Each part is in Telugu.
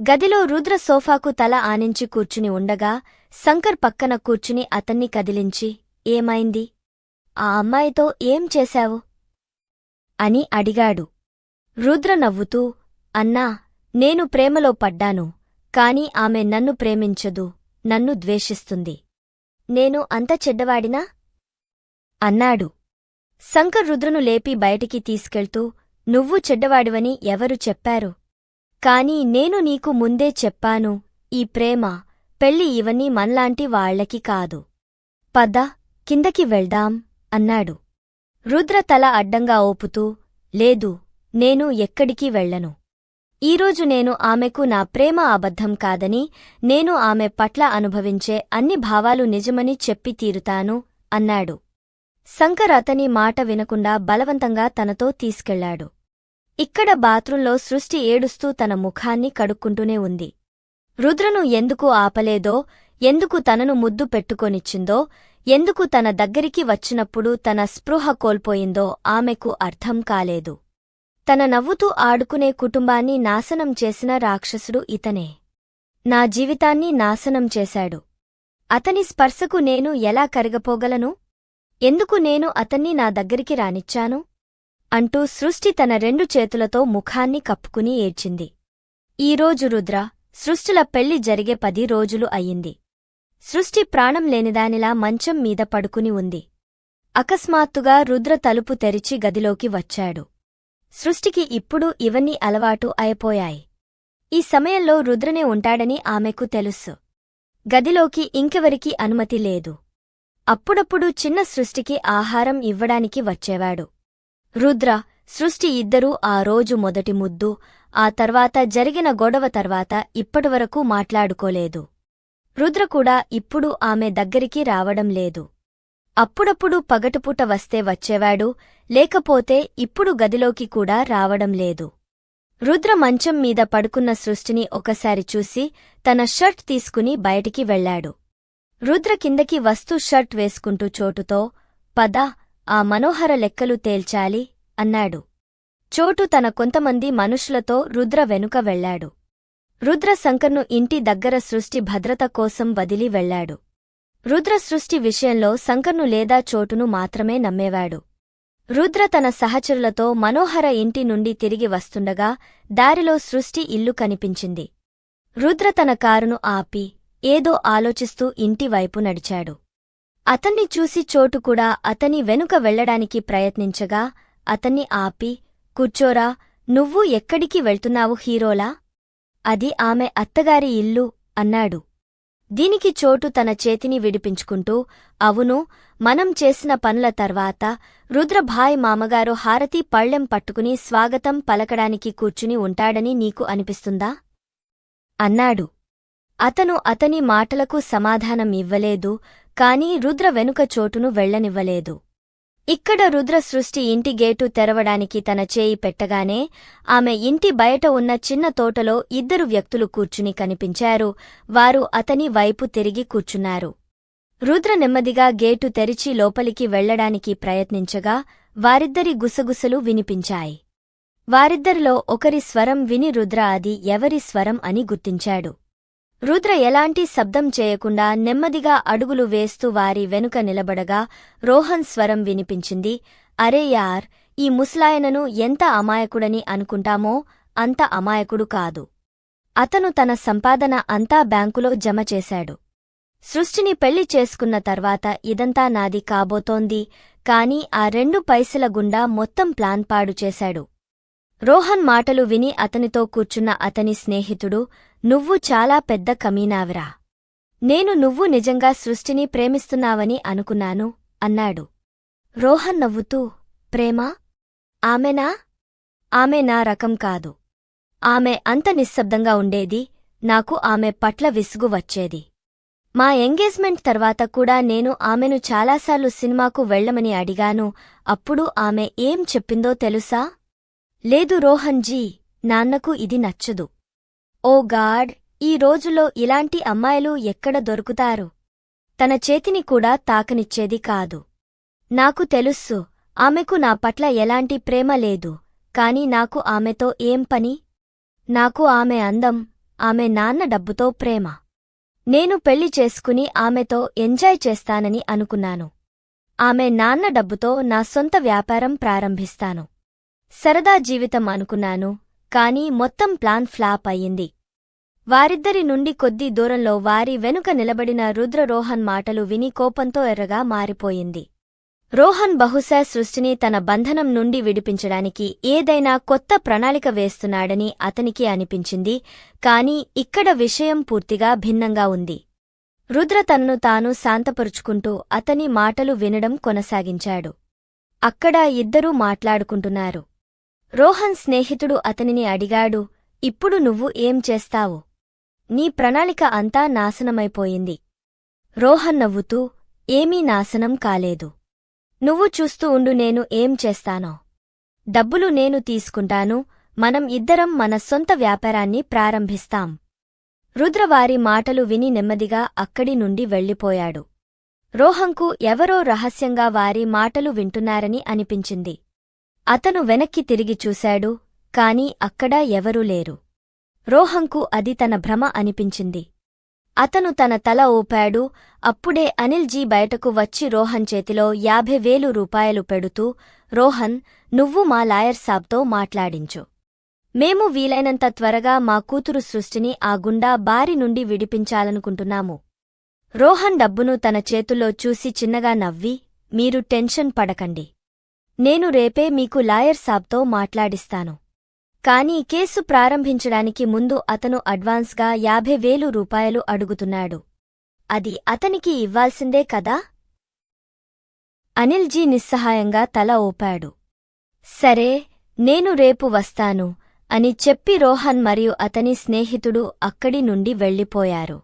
గదిలో రుద్ర సోఫాకు తల ఆనించి కూర్చుని ఉండగా శంకర్ పక్కన కూర్చుని అతన్ని కదిలించి ఏమైంది? ఆ అమ్మాయితో ఏం చేశావు అని అడిగాడు. రుద్ర నవ్వుతూ అన్నా నేను ప్రేమలో పడ్డాను కాని ఆమె నన్ను ప్రేమించదు నన్ను ద్వేషిస్తుంది. నేను అంత చెడ్డవాడినా అన్నాడు. శంకర్ రుద్రను లేపి బయటికి తీసుకెళ్తూ నువ్వు చెడ్డవాడివని ఎవరు చెప్పారు? కాని నేను నీకు ముందే చెప్పాను ఈ ప్రేమ పెళ్ళి ఇవన్నీ మన్లాంటి వాళ్ళకి కాదు. పద కిందకి వెళ్దాం అన్నాడు. రుద్ర తల అడ్డంగా ఓపుతూ లేదు నేను ఎక్కడికి వెళ్ళను. ఈరోజు నేను ఆమెకు నా ప్రేమ అబద్ధం కాదని నేను ఆమె పట్ల అనుభవించే అన్ని భావాలు నిజమని చెప్పి తీరుతాను అన్నాడు. శంకర్ అతని మాట వినకుండా బలవంతంగా తనతో తీసుకెళ్ళాడు. ఇక్కడ బాత్రూంలో సృష్టి ఏడుస్తూ తన ముఖాన్ని కడుక్కుంటూనే ఉంది. రుద్రను ఎందుకు ఆపలేదో ఎందుకు తనను ముద్దు పెట్టుకొనిచ్చిందో ఎందుకు తన దగ్గరికి వచ్చినప్పుడు తన స్పృహ కోల్పోయిందో ఆమెకు అర్థం కాలేదు. తన నవ్వుతూ ఆడుకునే కుటుంబాన్ని నాశనం చేసిన రాక్షసుడు ఇతనే. నా జీవితాన్ని నాశనం చేశాడు. అతని స్పర్శకు నేను ఎలా కరిగపోగలను? ఎందుకు నేను అతన్ని నా దగ్గరికి రానిచ్చాను? అంటూ సృష్టి తన రెండు చేతులతో ముఖాన్ని కప్పుకుని ఏడ్చింది. ఈరోజు రుద్ర సృష్టిల పెళ్ళి జరిగే పది రోజులు అయ్యింది. సృష్టి ప్రాణం లేనిదానిలా మంచం మీద పడుకుని ఉంది. అకస్మాత్తుగా రుద్ర తలుపు తెరిచి గదిలోకి వచ్చాడు. సృష్టికి ఇప్పుడు ఇవన్నీ అలవాటు అయిపోయాయి. ఈ సమయంలో రుద్రనే ఉంటాడని ఆమెకు తెలుసు. గదిలోకి ఇంకెవరికీ అనుమతి లేదు. అప్పుడప్పుడు చిన్న సృష్టికి ఆహారం ఇవ్వడానికి వచ్చేవాడు. రుద్ర సృష్టి ఇద్దరూ ఆ రోజు మొదటి ముద్దు. ఆ తర్వాత జరిగిన గొడవ తర్వాత ఇప్పటివరకు మాట్లాడుకోలేదు. రుద్ర కూడా ఇప్పుడు ఆమె దగ్గరికి రావడం లేదు. అప్పుడప్పుడు పగటుపూట వస్తే వచ్చేవాడు లేకపోతే ఇప్పుడు గదిలోకి కూడా రావడం లేదు. రుద్ర మంచం మీద పడుకున్న సృష్టిని ఒకసారి చూసి తన షర్ట్ తీసుకుని బయటికి వెళ్ళాడు రుద్ర కిందకి వస్తూ షర్ట్ వేసుకుంటూ చోటుతో పద ఆ మనోహర లెక్కలు తేల్చాలి అన్నాడు. చోటు తన కొంతమంది మనుషులతో రుద్ర వెనుక వెళ్ళాడు రుద్ర శంకర్ను ఇంటి దగ్గర సృష్టి భద్రత కోసం వదిలి వెళ్ళాడు రుద్ర సృష్టి విషయంలో శంకర్ను లేదా చోటును మాత్రమే నమ్మేవాడు. రుద్ర తన సహచరులతో మనోహర ఇంటి నుండి తిరిగి వస్తుండగా దారిలో సృష్టి ఇల్లు కనిపించింది. రుద్ర తన కారును ఆపి ఏదో ఆలోచిస్తూ ఇంటివైపు నడిచాడు. అతన్ని చూసి చోటు కూడా అతని వెనుక వెళ్ళడానికి ప్రయత్నించగా అతన్ని ఆపి కూర్చోరా నువ్వు ఎక్కడికి వెళ్తున్నావు హీరోలా? అది ఆమె అత్తగారి ఇల్లు అన్నాడు. దీనికి చోటు తన చేతిని విడిపించుకుంటూ అవును మనం చేసిన పనుల తర్వాత రుద్రభాయ్ మామగారు హారతి పళ్ళెం పట్టుకుని స్వాగతం పలకడానికి కూర్చుని ఉంటాడని నీకు అనిపిస్తుందా అన్నాడు. అతను అతని మాటలకు సమాధానం ఇవ్వలేదు. కాని రుద్ర వెనుక చోటును వెళ్ళనివ్వలేదు ఇక్కడ రుద్ర సృష్టి ఇంటి గేటు తెరవడానికి తన చేయి పెట్టగానే ఆమె ఇంటి బయట ఉన్న చిన్న తోటలో ఇద్దరు వ్యక్తులు కూర్చుని కనిపించారు. వారు అతని వైపు తిరిగి కూర్చున్నారు. రుద్ర నెమ్మదిగా గేటు తెరిచి లోపలికి వెళ్ళడానికి ప్రయత్నించగా వారిద్దరి గుసగుసలు వినిపించాయి. వారిద్దరిలో ఒకరి స్వరం విని రుద్ర అది ఎవరి స్వరం అని గుర్తించాడు. రుద్ర ఎలాంటి శబ్దం చేయకుండా నెమ్మదిగా అడుగులు వేస్తూ వారి వెనుక నిలబడగా రోహన్ స్వరం వినిపించింది అరే యార్ ఈ ముసలాయనను ఎంత అమాయకుడని అనుకుంటామో అంత అమాయకుడు కాదు. అతను తన సంపాదన అంతా బ్యాంకులో జమ చేశాడు. సృష్టిని పెళ్ళి చేసుకున్న తర్వాత ఇదంతా నాది కాబోతోంది కాని ఆ రెండు పైసల గుండా మొత్తం ప్లాన్ పాడు చేశాడు. రోహన్ మాటలు విని అతనితో కూర్చున్న అతని స్నేహితుడు నువ్వు చాలా పెద్ద కమీనావిరా. నేను నువ్వు నిజంగా సృష్టిని ప్రేమిస్తున్నావని అనుకున్నాను అన్నాడు. రోహన్ నవ్వుతూ ప్రేమా? ఆమెనా? ఆమె నా రకం కాదు. ఆమె అంత నిశ్శబ్దంగా ఉండేది నాకు ఆమె పట్ల విసుగు వచ్చేది. మా ఎంగేజ్మెంట్ తర్వాత కూడా నేను ఆమెను చాలాసార్లు సినిమాకు వెళ్ళమని అడిగాను అప్పుడు ఆమె ఏం చెప్పిందో తెలుసా? లేదు రోహన్జీ నాన్నకు ఇది నచ్చదు. ఓ గాడ్ ఈ రోజులో ఇలాంటి అమ్మాయిలు ఎక్కడ దొరుకుతారు? తన చేతిని కూడా తాకనిచ్చేది కాదు. నాకు తెలుస్సు ఆమెకు నా పట్ల ఎలాంటి ప్రేమ లేదు కాని నాకు ఆమెతో ఏం పని? నాకు ఆమె అందం ఆమె నాన్న డబ్బుతో ప్రేమ. నేను పెళ్ళి చేసుకుని ఆమెతో ఎంజాయ్ చేస్తానని అనుకున్నాను. ఆమె నాన్న డబ్బుతో నా సొంత వ్యాపారం ప్రారంభిస్తాను. సరదా జీవితం అనుకున్నాను కాని మొత్తం ప్లాన్ ఫ్లాప్ అయ్యింది. వారిద్దరి నుండి కొద్ది దూరంలో వారి వెనుక నిలబడిన రుద్రరోహన్ మాటలు విని కోపంతో ఎర్రగా మారిపోయింది. రోహన్ బహుశా సృష్టిని తన బంధనం నుండి విడిపించడానికి ఏదైనా కొత్త ప్రణాళిక వేస్తున్నాడని అతనికి అనిపించింది కాని ఇక్కడ విషయం పూర్తిగా భిన్నంగా ఉంది. రుద్ర తనను తాను శాంతపరుచుకుంటూ అతని మాటలు వినడం కొనసాగించాడు. అక్కడ ఇద్దరూ మాట్లాడుకుంటున్నారు. రోహన్ స్నేహితుడు అతనిని అడిగాడు ఇప్పుడు నువ్వు ఏం చేస్తావు? నీ ప్రణాళిక అంతా నాశనమైపోయింది. రోహన్ నవ్వుతూ ఏమీ నాశనం కాలేదు. నువ్వు చూస్తూ ఉండు నేను ఏం చేస్తానో. డబ్బులు నేను తీసుకుంటాను మనం ఇద్దరం మన సొంత వ్యాపారాన్ని ప్రారంభిస్తాం. రుద్రవారి మాటలు విని నెమ్మదిగా అక్కడి నుండి వెళ్ళిపోయాడు. రోహంకు ఎవరో రహస్యంగా వారి మాటలు వింటున్నారని అనిపించింది. అతను వెనక్కి తిరిగి చూశాడు కాని అక్కడ ఎవరూ లేరు. రోహంకు అది తన భ్రమ అనిపించింది. అతను తన తల ఊపాడు అప్పుడే అనిల్జీ బయటకు వచ్చి రోహన్ చేతిలో యాభై వేలు రూపాయలు పెడుతూ రోహన్ నువ్వు మా లాయర్ సాబ్తో మాట్లాడించు. మేము వీలైనంత త్వరగా మా కూతురు సృష్టిని ఆ గుండా బారి నుండి విడిపించాలనుకుంటున్నాము. రోహన్ డబ్బును తన చేతుల్లో చూసి చిన్నగా నవ్వి మీరు టెన్షన్ పడకండి. నేను రేపే మీకు లాయర్ సాబ్తో మాట్లాడిస్తాను. కానీ కేసు ప్రారంభించడానికి ముందు అతను అడ్వాన్స్గా యాభై వేలు రూపాయలు అడుగుతున్నాడు. అది అతనికి ఇవ్వాల్సిందే కదా? అనిల్జీ నిస్సహాయంగా తల ఊపాడు. సరే నేను రేపు వస్తాను అని చెప్పి రోహన్ మరియు అతని స్నేహితుడు అక్కడి నుండి వెళ్ళిపోయారు.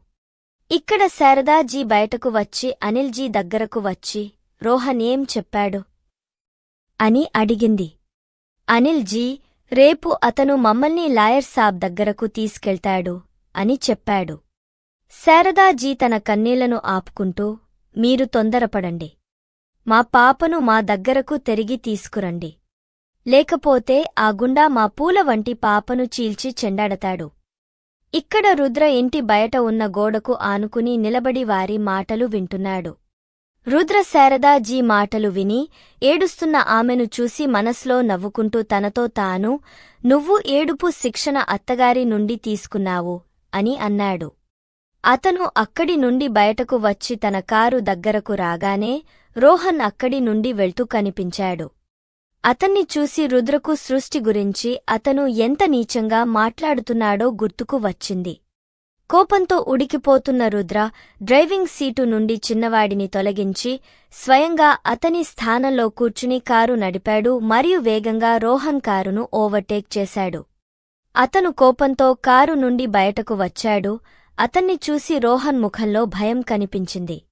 ఇక్కడ శారదాజీ బయటకు వచ్చి అనిల్జీ దగ్గరకు వచ్చి రోహన్ ఏం చెప్పాడు? అని అడిగింది. అనిల్జీ రేపు అతను మమ్మల్ని లాయర్ సాబ్ దగ్గరకు తీసుకెళ్తాడు అని చెప్పాడు. శారదాజీ తన కన్నీళ్ళను ఆపుకుంటూ మీరు తొందరపడండి. మా పాపను మా దగ్గరకు తిరిగి తీసుకురండి. లేకపోతే ఆ గుండా మా పూల వంటి పాపను చీల్చి చెండాడతాడు. ఇక్కడ రుద్ర ఇంటి బయట ఉన్న గోడకు ఆనుకుని నిలబడి వారి మాటలు వింటున్నాడు. రుద్ర శారదాజీ మాటలు విని ఏడుస్తున్న ఆమెను చూసి మనస్లో నవ్వుకుంటూ తనతో తాను నువ్వు ఏడుపు శిక్షణ అత్తగారి నుండి తీసుకున్నావు అని అన్నాడు. అతను అక్కడి నుండి బయటకు వచ్చి తన కారు దగ్గరకు రాగానే రోహన్ అక్కడి నుండి వెళ్తూ కనిపించాడు. అతన్ని చూసి రుద్రకు సృష్టి గురించి అతను ఎంత నీచంగా మాట్లాడుతున్నాడో గుర్తుకు వచ్చింది. కోపంతో ఉడికిపోతున్న రుద్ర డ్రైవింగ్ సీటు నుండి చిన్నవాడిని తొలగించి స్వయంగా అతని స్థానంలో కూర్చుని కారు నడిపాడు మరియు వేగంగా రోహన్ కారును ఓవర్టేక్ చేశాడు. అతను కోపంతో కారు నుండి బయటకు వచ్చాడు. అతన్ని చూసి రోహన్ ముఖంలో భయం కనిపించింది.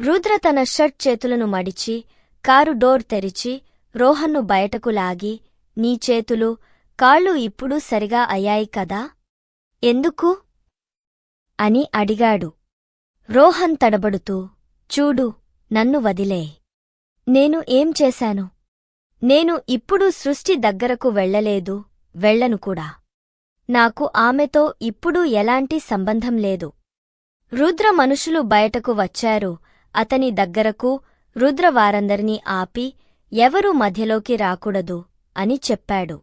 రుద్ర తన షర్ట్ చేతులను మడిచి కారు డోర్ తెరిచి రోహన్ను బయటకు లాగి నీ చేతులు కాళ్ళు ఇప్పుడు సరిగా అయ్యాయి కదా? ఎందుకు? అని అడిగాడు. రోహన్ తడబడుతూ చూడు నన్ను వదిలే. నేను ఏం చేశాను? నేను ఇప్పుడు సృష్టి దగ్గరకు వెళ్ళలేదు వెళ్ళను కూడా. నాకు ఆమెతో ఇప్పుడు ఎలాంటి సంబంధం లేదు. రుద్ర మనుషులు బయటకు వచ్చారు అతని దగ్గరకు రుద్ర వారందరినీ ఆపి ఎవరూ మధ్యలోకి రాకూడదు అని చెప్పాడు.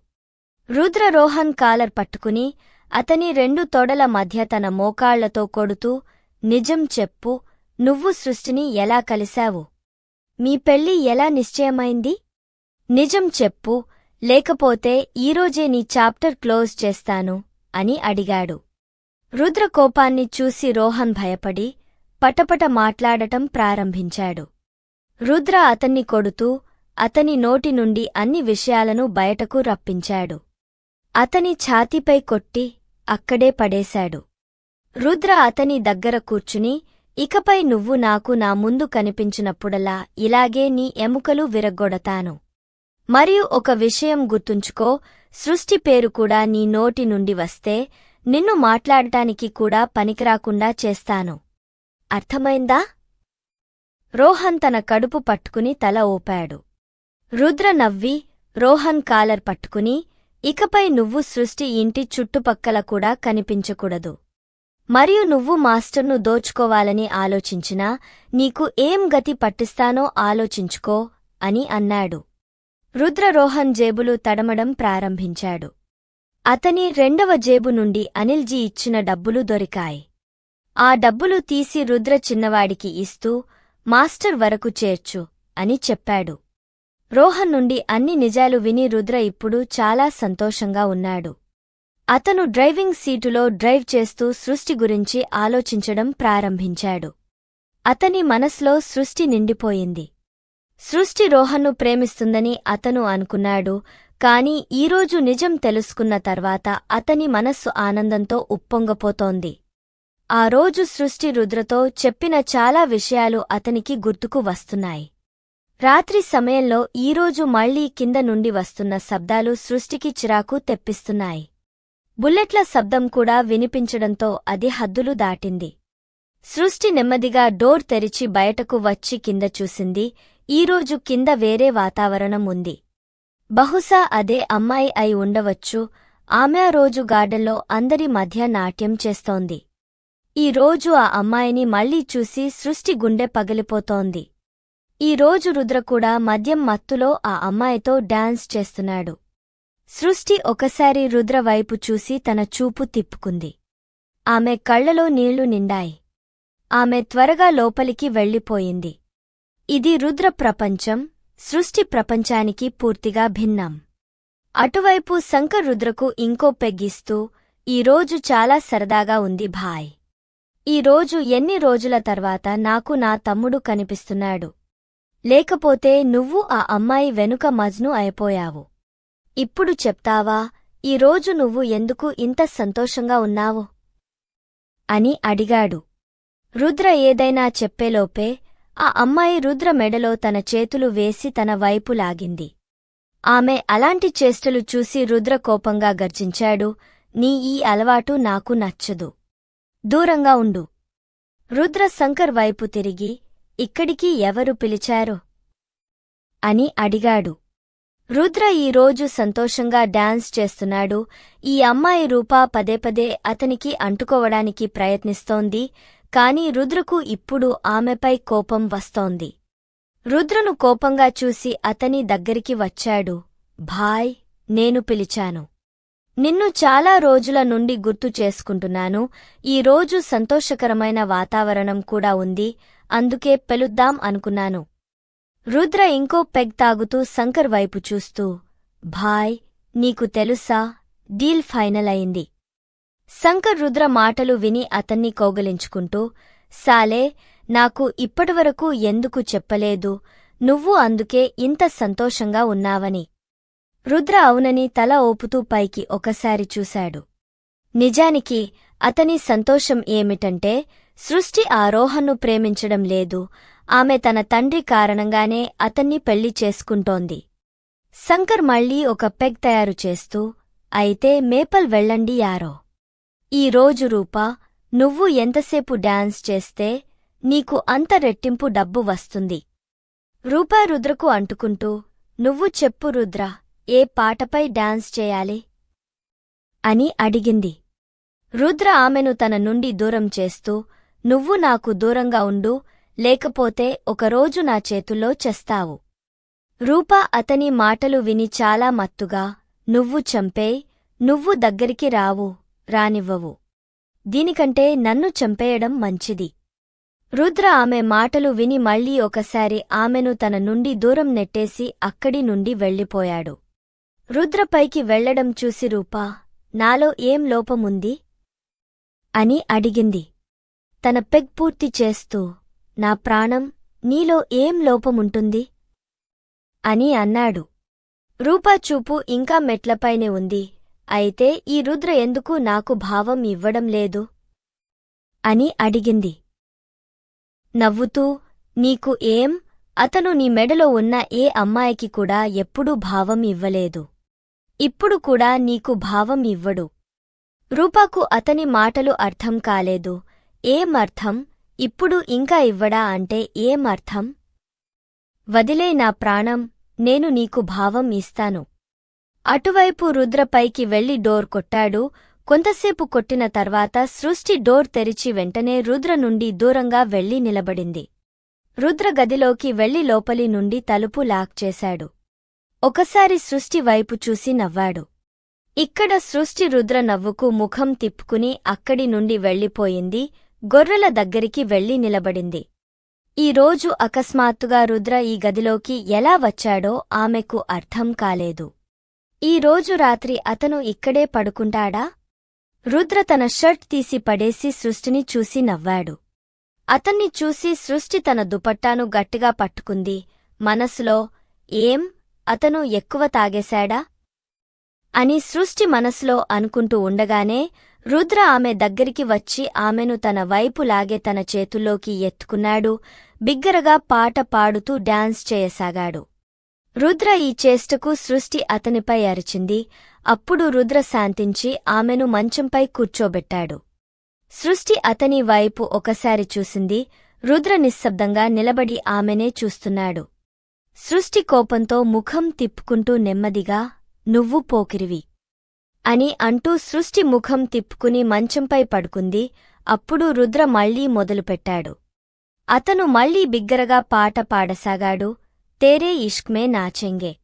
రుద్ర రోహన్ కాలర్ పట్టుకుని అతని రెండు తొడల మధ్య తన మోకాళ్ళతో కొడుతూ నిజం చెప్పు నువ్వు సృష్టిని ఎలా కలిశావు? మీ పెళ్ళి ఎలా నిశ్చయమైంది? నిజం చెప్పు లేకపోతే ఈరోజే నీ చాప్టర్ క్లోజ్ చేస్తాను అని అడిగాడు. రుద్ర కోపాన్ని చూసి రోహన్ భయపడి పటపట మాట్లాడటం ప్రారంభించాడు. రుద్ర అతన్ని కొడుతూ అతని నోటి నుండి అన్ని విషయాలను బయటకు రప్పించాడు. అతని ఛాతీపై కొట్టి అక్కడే పడేశాడు. రుద్ర అతని దగ్గర కూర్చుని ఇకపై నువ్వు నాకు నా ముందు కనిపించినప్పుడలా ఇలాగే నీ ఎముకలు విరగ్గొడతాను. మరియు ఒక విషయం గుర్తుంచుకో సృష్టి పేరు కూడా నీ నోటి నుండి వస్తే నిన్ను మాట్లాడటానికి కూడా పనికిరాకుండా చేస్తాను. అర్థమైందా? రోహన్ తన కడుపు పట్టుకుని తల ఊపాడు. రుద్ర నవ్వి రోహన్ కాలర్ పట్టుకుని ఇకపై నువ్వు సృష్టి ఇంటి చుట్టుపక్కల కూడా కనిపించకూడదు. మరియు నువ్వు మాస్టర్ను దోచుకోవాలని ఆలోచించినా నీకు ఏం గతి పట్టిస్తానో ఆలోచించుకో అని అన్నాడు. రుద్రరోహన్ జేబులు తడమడం ప్రారంభించాడు. అతని రెండవ జేబు నుండి అనిల్జీ ఇచ్చిన డబ్బులు దొరికాయి. ఆ డబ్బులు తీసి రుద్ర చిన్నవాడికి ఇస్తూ మాస్టర్ వరకు చేర్చు అని చెప్పాడు. రోహన్ నుండి అన్ని నిజాలు విని రుద్ర ఇప్పుడు చాలా సంతోషంగా ఉన్నాడు. అతను డ్రైవింగ్ సీటులో డ్రైవ్ చేస్తూ సృష్టి గురించి ఆలోచించడం ప్రారంభించాడు. అతని మనస్లో సృష్టి నిండిపోయింది. సృష్టి రోహన్ను ప్రేమిస్తుందని అతను అనుకున్నాడు కాని ఈరోజు నిజం తెలుసుకున్న తర్వాత అతని మనస్సు ఆనందంతో ఉప్పొంగపోతోంది. ఆ రోజు సృష్టి రుద్రతో చెప్పిన చాలా విషయాలు అతనికి గుర్తుకు వస్తున్నాయి. రాత్రి సమయంలో ఈరోజు మళ్ళీ కింద నుండి వస్తున్న శబ్దాలు సృష్టికి చిరాకు తెప్పిస్తున్నాయి. బుల్లెట్ల శబ్దం కూడా వినిపించడంతో అది హద్దులు దాటింది. సృష్టి నెమ్మదిగా డోర్ తెరిచి బయటకు వచ్చి కింద చూసింది ఈరోజు కింద వేరే వాతావరణం ఉంది. బహుశా అదే అమ్మాయి అయి ఉండవచ్చు ఆమె ఆ రోజు గార్డెన్లో అందరి మధ్య నాట్యం చేస్తోంది. ఈ రోజు ఆ అమ్మాయిని మళ్ళీ చూసి సృష్టి గుండె పగిలిపోతోంది. ఈ రోజు రుద్ర కూడా మద్యం మత్తులో ఆ అమ్మాయితో డాన్స్ చేస్తున్నాడు. సృష్టి ఒకసారి రుద్ర వైపు చూసి తన చూపు తిప్పుకుంది. ఆమె కళ్ళలో నీళ్ళు నిండాయి. ఆమె త్వరగా లోపలికి వెళ్ళిపోయింది. ఇది రుద్ర ప్రపంచం సృష్టి ప్రపంచానికి పూర్తిగా భిన్నం. అటువైపు శంకర్ రుద్రకు ఇంకో పెగ్గిస్తూ ఈరోజు చాలా సరదాగా ఉంది భాయ్. ఈ రోజు ఎన్ని రోజుల తర్వాత నాకు నా తమ్ముడు కనిపిస్తున్నాడు. లేకపోతే నువ్వు ఆ అమ్మాయి వెనుక మజ్ను అయిపోయావు. ఇప్పుడు చెప్తావా ఈరోజు నువ్వు ఎందుకు ఇంత సంతోషంగా ఉన్నావు? అని అడిగాడు. రుద్ర ఏదైనా చెప్పేలోపే ఆ అమ్మాయి రుద్ర మెడలో తన చేతులు వేసి తన వైపు లాగింది. ఆమె అలాంటి చేష్టలు చూసి రుద్ర కోపంగా గర్జించాడు నీ ఈ అలవాటు నాకు నచ్చదు. దూరంగా ఉండు. రుద్ర శంకర్ వైపు తిరిగి ఇక్కడికి ఎవరు పిలిచారు? అని అడిగాడు. రుద్ర ఈరోజు సంతోషంగా డాన్స్ చేస్తున్నాడు. ఈ అమ్మాయి రూపా పదే పదే అతనికి అంటుకోవడానికి ప్రయత్నిస్తోంది. కాని రుద్రకు ఇప్పుడు ఆమెపై కోపం వస్తోంది. రుద్రను కోపంగా చూసి అతని దగ్గరికి వచ్చాడు. భాయ్ నేను పిలిచాను. నిన్ను చాలా రోజుల నుండి గుర్తు చేసుకుంటున్నాను. ఈ రోజు సంతోషకరమైన వాతావరణం కూడా ఉంది. అందుకే పెలుద్దాం అనుకున్నాను. రుద్ర ఇంకో పెగ్ తాగుతూ శంకర్ వైపు చూస్తూ భాయ్ నీకు తెలుసా? డీల్ ఫైనల్ అయింది. శంకర్ రుద్ర మాటలు విని అతన్ని కౌగలించుకుంటూ సాలే నాకు ఇప్పటివరకు ఎందుకు చెప్పలేదు? నువ్వు అందుకే ఇంత సంతోషంగా ఉన్నావని. రుద్ర అవునని తల ఓపుతూ పైకి ఒకసారి చూశాడు. నిజానికి అతని సంతోషం ఏమిటంటే సృష్టి ఆ రోహన్ను ప్రేమించడం లేదు. ఆమె తన తండ్రి కారణంగానే అతన్ని పెళ్ళి చేసుకుంటోంది. శంకర్ మళ్ళీ ఒక పెగ్ తయారు చేస్తూ అయితే మేపల్ వెళ్ళండి యారో. ఈ రోజు రూపా నువ్వు ఎంతసేపు డాన్స్ చేస్తే నీకు అంత రెట్టింపు డబ్బు వస్తుంది రూపా రుద్రకు అంటుకుంటూ నువ్వు చెప్పు రుద్ర ఏ పాటపై డాన్స్ చేయాలి అని అడిగింది. రుద్ర ఆమెను తన నుండి దూరం చేస్తూ నువ్వు నాకు దూరంగా ఉండు లేకపోతే ఒకరోజు నా చేతుల్లో చేస్తావు. రూపా అతని మాటలు విని చాలా మత్తుగా నువ్వు చంపేయ్ నువ్వు దగ్గరికి రావు రానివ్వవు. దీనికంటే నన్ను చంపేయడం మంచిది. రుద్ర ఆమె మాటలు విని మళ్ళీ ఒకసారి ఆమెను తన నుండి దూరం నెట్టేసి అక్కడి నుండి వెళ్ళిపోయాడు. రుద్రపైకి వెళ్ళడం చూసి రూపా నాలో ఏం లోపముంది? అని అడిగింది. తన పెగ్ పూర్తి చేస్తూ నా ప్రాణం నీలో ఏం లోపముంటుంది? అని అన్నాడు. రూపా చూపు ఇంకా మెట్లపైనే ఉంది. అయితే ఈ రుద్ర ఎందుకు నాకు భావం ఇవ్వడం లేదు? అని అడిగింది. నవ్వుతూ నీకు ఏం? అతను నీ మెడలో ఉన్న ఏ అమ్మాయికి కూడా ఎప్పుడూ భావం ఇవ్వలేదు. ఇప్పుడు కూడా నీకు భావం ఇవ్వడు. రూపాకు అతని మాటలు అర్థం కాలేదు. ఏం అర్థం ఇప్పుడు ఇంకా ఇవ్వడా అంటే ఏం అర్థం వదిలే నా ప్రాణం నేను నీకు భావం ఇస్తాను. అటువైపు రుద్రపైకి వెళ్ళి డోర్ కొట్టాడు. కొంతసేపు కొట్టిన తర్వాత సృష్టి డోర్ తెరిచి వెంటనే రుద్ర నుండి దూరంగా వెళ్ళి నిలబడింది. రుద్ర గదిలోకి వెళ్ళి లోపలి నుండి తలుపు లాక్ చేశాడు. ఒకసారి సృష్టి వైపు చూసి నవ్వాడు. ఇక్కడ సృష్టి రుద్ర నవ్వుకు ముఖం తిప్పుకుని అక్కడి నుండి వెళ్ళిపోయింది గొర్రెల దగ్గరికి వెళ్ళి నిలబడింది. ఈ రోజు అకస్మాత్తుగా రుద్ర ఈ గదిలోకి ఎలా వచ్చాడో ఆమెకు అర్థం కాలేదు. ఈ రోజు రాత్రి అతను ఇక్కడే పడుకుంటాడా? రుద్ర తన షర్ట్ తీసి పడేసి సృష్టిని చూసి నవ్వాడు. అతన్ని చూసి సృష్టి తన దుపట్టాను గట్టిగా పట్టుకుంది. మనసులో ఏం? అతను ఎక్కువ తాగేశాడా? అని సృష్టి మనసులో అనుకుంటూ ఉండగానే రుద్ర ఆమె దగ్గరికి వచ్చి ఆమెను తన వైపు లాగే తన చేతుల్లోకి ఎత్తుకున్నాడు. బిగ్గరగా పాట పాడుతూ డాన్స్ చేయసాగాడు. రుద్ర ఈ చేష్టకు సృష్టి అతనిపై అరిచింది. అప్పుడు రుద్ర శాంతించి ఆమెను మంచంపై కూర్చోబెట్టాడు. సృష్టి అతని వైపు ఒకసారి చూసింది. రుద్ర నిశ్శబ్దంగా నిలబడి ఆమెనే చూస్తున్నాడు. సృష్టి కోపంతో ముఖం తిప్పుకుంటూ నెమ్మదిగా నువ్వు పోకిరివి. అని అంటూ సృష్టి ముఖం తిప్పుకుని మంచంపై పడుకుంది. అప్పుడు రుద్ర మళ్ళీ మొదలుపెట్టాడు. అతను మళ్ళీ బిగ్గరగా పాట పాడసాగాడు. తేరే ఇష్క్మే నాచెంగే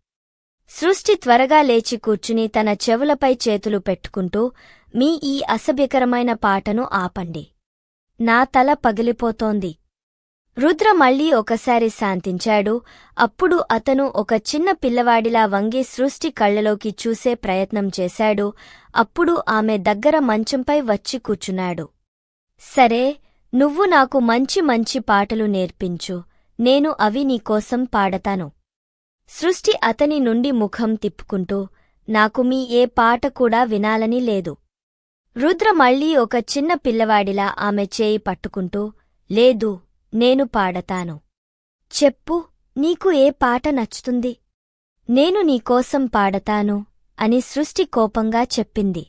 సృష్టి త్వరగా లేచి కూర్చుని తన చెవులపై చేతులు పెట్టుకుంటూ మీ ఈ అసభ్యకరమైన పాటను ఆపండి. నా తల పగిలిపోతోంది. రుద్ర మళ్ళీ ఒకసారి శాంతించాడు. అప్పుడు అతను ఒక చిన్న పిల్లవాడిలా వంగి సృష్టి కళ్ళలోకి చూసే ప్రయత్నం చేశాడు. అప్పుడు ఆమె దగ్గర మంచంపై వచ్చి కూర్చున్నాడు. సరే నువ్వు నాకు మంచి మంచి పాటలు నేర్పించు. నేను అవి నీకోసం పాడతాను. సృష్టి అతని నుండి ముఖం తిప్పుకుంటూ నాకు మీ ఏ పాట కూడా వినాలని లేదు. రుద్ర మళ్ళీ ఒక చిన్న పిల్లవాడిలా ఆమె చేయి పట్టుకుంటూ లేదు నేను పాడతాను. చెప్పు నీకు ఏ పాట నచ్చుతుంది? నేను నీకోసం పాడతాను అని సృష్టి కోపంగా చెప్పింది.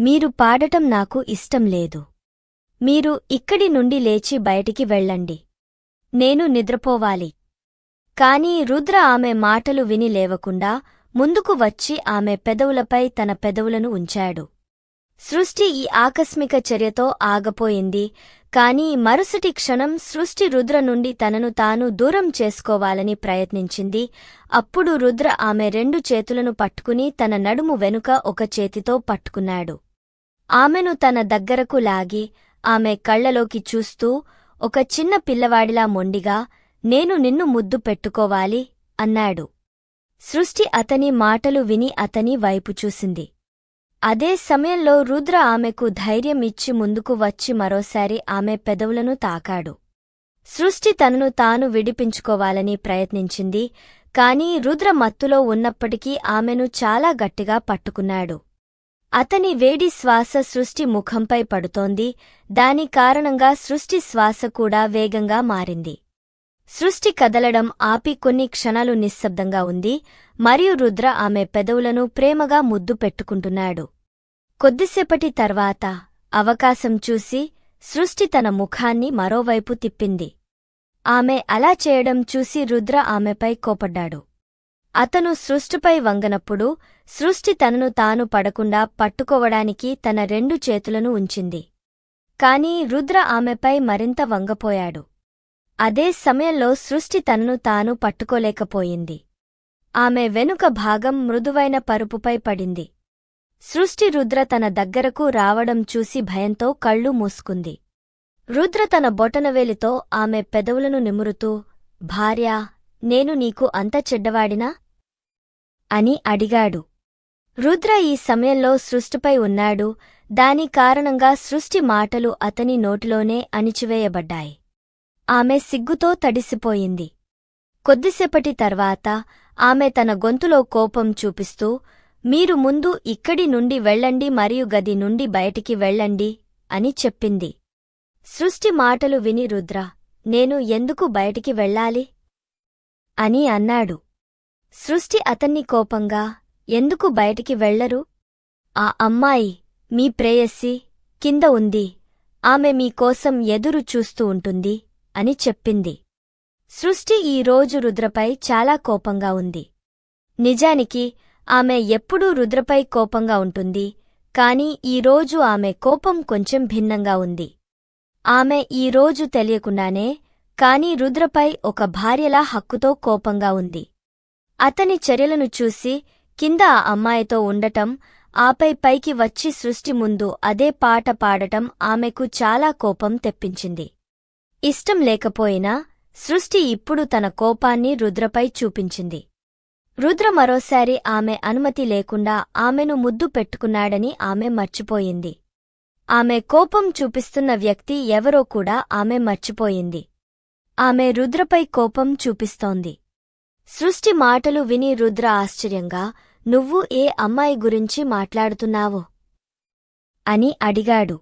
మీరు పాడటం నాకు ఇష్టం లేదు. మీరు ఇక్కడి నుండి లేచి బయటికి వెళ్ళండి. నేను నిద్రపోవాలి. కాని రుద్ర ఆమె మాటలు విని లేవకుండా ముందుకు వచ్చి ఆమె పెదవులపై తన పెదవులను ఉంచాడు. సృష్టి ఈ ఆకస్మిక చర్యతో ఆగపోయింది. కాని మరుసటి క్షణం సృష్టి రుద్ర నుండి తనను తాను దూరం చేసుకోవాలని ప్రయత్నించింది. అప్పుడు రుద్ర ఆమె రెండు చేతులను పట్టుకుని తన నడుము వెనుక ఒక చేతితో పట్టుకున్నాడు. ఆమెను తన దగ్గరకు లాగి ఆమె కళ్ళలోకి చూస్తూ ఒక చిన్న పిల్లవాడిలా మొండిగా నేను నిన్ను ముద్దు పెట్టుకోవాలి అన్నాడు. సృష్టి అతని మాటలు విని అతని వైపు చూసింది. అదే సమయంలో రుద్ర ఆమెకు ధైర్యం ఇచ్చి ముందుకు వచ్చి మరోసారి ఆమె పెదవులను తాకాడు. సృష్టి తనను తాను విడిపించుకోవాలని ప్రయత్నించింది కాని రుద్ర మత్తులో ఉన్నప్పటికీ ఆమెను చాలా గట్టిగా పట్టుకున్నాడు. అతని వేడి శ్వాస సృష్టి ముఖంపై పడుతోంది దాని కారణంగా సృష్టి శ్వాస కూడా వేగంగా మారింది. సృష్టి కదలడం ఆపి కొన్ని క్షణాలు నిశ్శబ్దంగా ఉంది మరియు రుద్ర ఆమె పెదవులను ప్రేమగా ముద్దు పెట్టుకుంటున్నాడు. కొద్దిసేపటి తర్వాత అవకాశం చూసి సృష్టి తన ముఖాన్ని మరోవైపు తిప్పింది. ఆమె అలా చేయడం చూసి రుద్ర ఆమెపై కోపడ్డాడు. అతను సృష్టిపై వంగనప్పుడు సృష్టి తనను తాను పడకుండా పట్టుకోవడానికి తన రెండు చేతులను ఉంచింది. కాని రుద్ర ఆమెపై మరింత వంగపోయాడు. అదే సమయంలో సృష్టి తనను తాను పట్టుకోలేకపోయింది. ఆమె వెనుక భాగం మృదువైన పరుపుపై పడింది. సృష్టి రుద్ర తన దగ్గరకు రావడం చూసి భయంతో కళ్ళు మూసుకుంది. రుద్ర తన బొటనవేలితో ఆమె పెదవులను నిమురుతూ భార్యా నేను నీకు అంత చెడ్డవాడినా? అని అడిగాడు. రుద్ర ఈ సమయంలో సృష్టిపై ఉన్నాడు. దాని కారణంగా సృష్టి మాటలు అతని నోటిలోనే అణిచివేయబడ్డాయి. ఆమె సిగ్గుతో తడిసిపోయింది. కొద్దిసేపటి తర్వాత ఆమె తన గొంతులో కోపం చూపిస్తూ మీరు ముందు ఇక్కడి నుండి వెళ్ళండి మరియు గది నుండి బయటికి వెళ్ళండి అని చెప్పింది. సృష్టి మాటలు విని రుద్ర నేను ఎందుకు బయటికి వెళ్ళాలి? అని అన్నాడు. సృష్టి అతన్ని కోపంగా ఎందుకు బయటికి వెళ్ళరు ఆ అమ్మాయి మీ ప్రేయస్సి కింద ఉంది. ఆమె మీకోసం ఎదురు చూస్తూ ఉంటుంది అని చెప్పింది. సృష్టి ఈ రోజు రుద్రపై చాలా కోపంగా ఉంది. నిజానికి ఆమె ఎప్పుడూ రుద్రపై కోపంగా ఉంటుంది. కాని ఈరోజు ఆమె కోపం కొంచెం భిన్నంగా ఉంది. ఆమె ఈరోజు తెలియకుండానే కాని రుద్రపై ఒక భార్యలా హక్కుతో కోపంగా ఉంది. అతని చర్యలను చూసి కింద ఆ అమ్మాయితో ఉండటం ఆపై పైకి వచ్చి సృష్టి ముందు అదే పాట పాడటం ఆమెకు చాలా కోపం తెప్పించింది. ఇష్టం లేకపోయినా సృష్టి ఇప్పుడు తన కోపాన్ని రుద్రపై చూపించింది. రుద్ర మరోసారి ఆమె అనుమతి లేకుండా ఆమెను ముద్దు పెట్టుకున్నాడని ఆమె మర్చిపోయింది. ఆమె కోపం చూపిస్తున్న వ్యక్తి ఎవరో కూడా ఆమె మర్చిపోయింది. ఆమె రుద్రపై కోపం చూపిస్తోంది. సృష్టి మాటలు విని రుద్ర ఆశ్చర్యంగా నువ్వు ఏ అమ్మాయి గురించి మాట్లాడుతున్నావో అని అడిగాడు.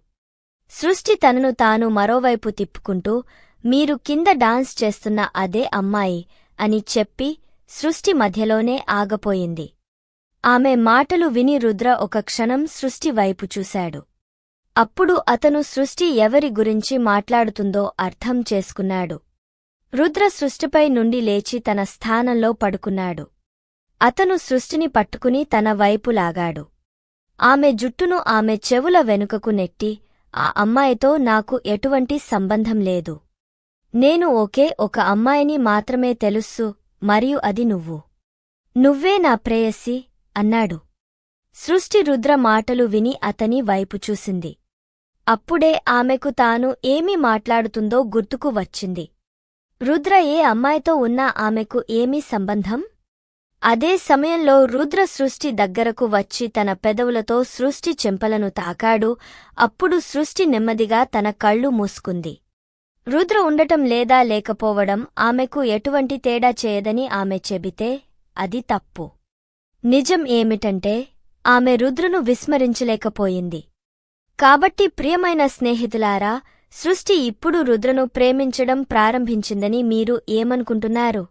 సృష్టి తనను తాను మరోవైపు తిప్పుకుంటూ మీరు కింద డాన్స్ చేస్తున్న అదే అమ్మాయి అని చెప్పి సృష్టి మధ్యలోనే ఆగపోయింది. ఆమె మాటలు విని రుద్ర ఒక క్షణం సృష్టి వైపు చూశాడు. అప్పుడు అతను సృష్టి ఎవరి గురించి మాట్లాడుతుందో అర్థం చేసుకున్నాడు. రుద్ర సృష్టిపై నుండి లేచి తన స్థానంలో పడుకున్నాడు. అతను సృష్టిని పట్టుకుని తన వైపు లాగాడు. ఆమె జుట్టును ఆమె చెవుల వెనుకకు నెట్టి ఆ అమ్మాయితో నాకు ఎటువంటి సంబంధం లేదు. నేను ఒకే ఒక అమ్మాయిని మాత్రమే తెలుస్సు మరియు అది నువ్వు. నువ్వే నా ప్రేయసి అన్నాడు. సృష్టి రుద్ర మాటలు విని అతని వైపు చూసింది. అప్పుడే ఆమెకు తాను ఏమి మాట్లాడుతుందో గుర్తుకు వచ్చింది. రుద్ర ఏ అమ్మాయితో ఉన్నా ఆమెకు ఏమీ సంబంధం? అదే సమయంలో రుద్ర సృష్టి దగ్గరకు వచ్చి తన పెదవులతో సృష్టి చెంపలను తాకాడు. అప్పుడు సృష్టి నెమ్మదిగా తన కళ్ళు మూసుకుంది. రుద్ర ఉండటం లేదా లేకపోవడం ఆమెకు ఎటువంటి తేడా చేయదని ఆమె చెబితే అది తప్పు. నిజం ఏమిటంటే ఆమె రుద్రను విస్మరించలేకపోయింది. కాబట్టి ప్రియమైన స్నేహితులారా సృష్టి ఇప్పుడు రుద్రను ప్రేమించడం ప్రారంభించిందని మీరు ఏమనుకుంటున్నారు?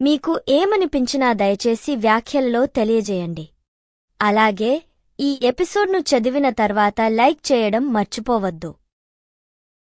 మీకు ఏమనిపించినా దయచేసి వ్యాఖ్యల్లో తెలియజేయండి. అలాగే ఈ ఎపిసోడ్ను చదివిన తర్వాత లైక్ చేయడం మర్చిపోవద్దు.